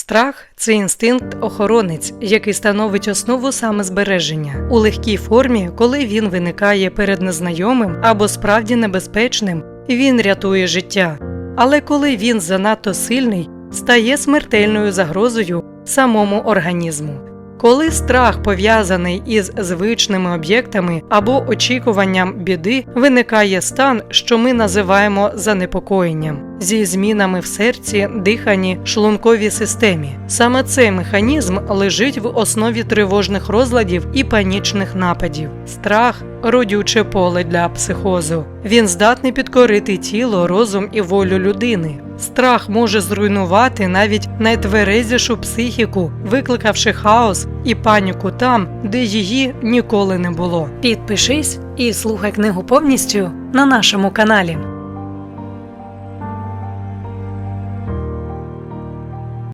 Страх це інстинкт охоронець, який становить основу самозбереження у легкій формі, коли він виникає перед незнайомим або справді небезпечним, він рятує життя. Але коли він занадто сильний, стає смертельною загрозою самому організму. Коли страх пов'язаний із звичними об'єктами або очікуванням біди, виникає стан, що ми називаємо занепокоєнням, зі змінами в серці, диханні, шлунковій системі. Саме цей механізм лежить в основі тривожних розладів і панічних нападів. Страх родюче поле для психозу. Він здатний підкорити тіло, розум і волю людини. Страх може зруйнувати навіть найтверезішу психіку, викликавши хаос і паніку там, де її ніколи не було. Підпишись і слухай книгу повністю на нашому каналі.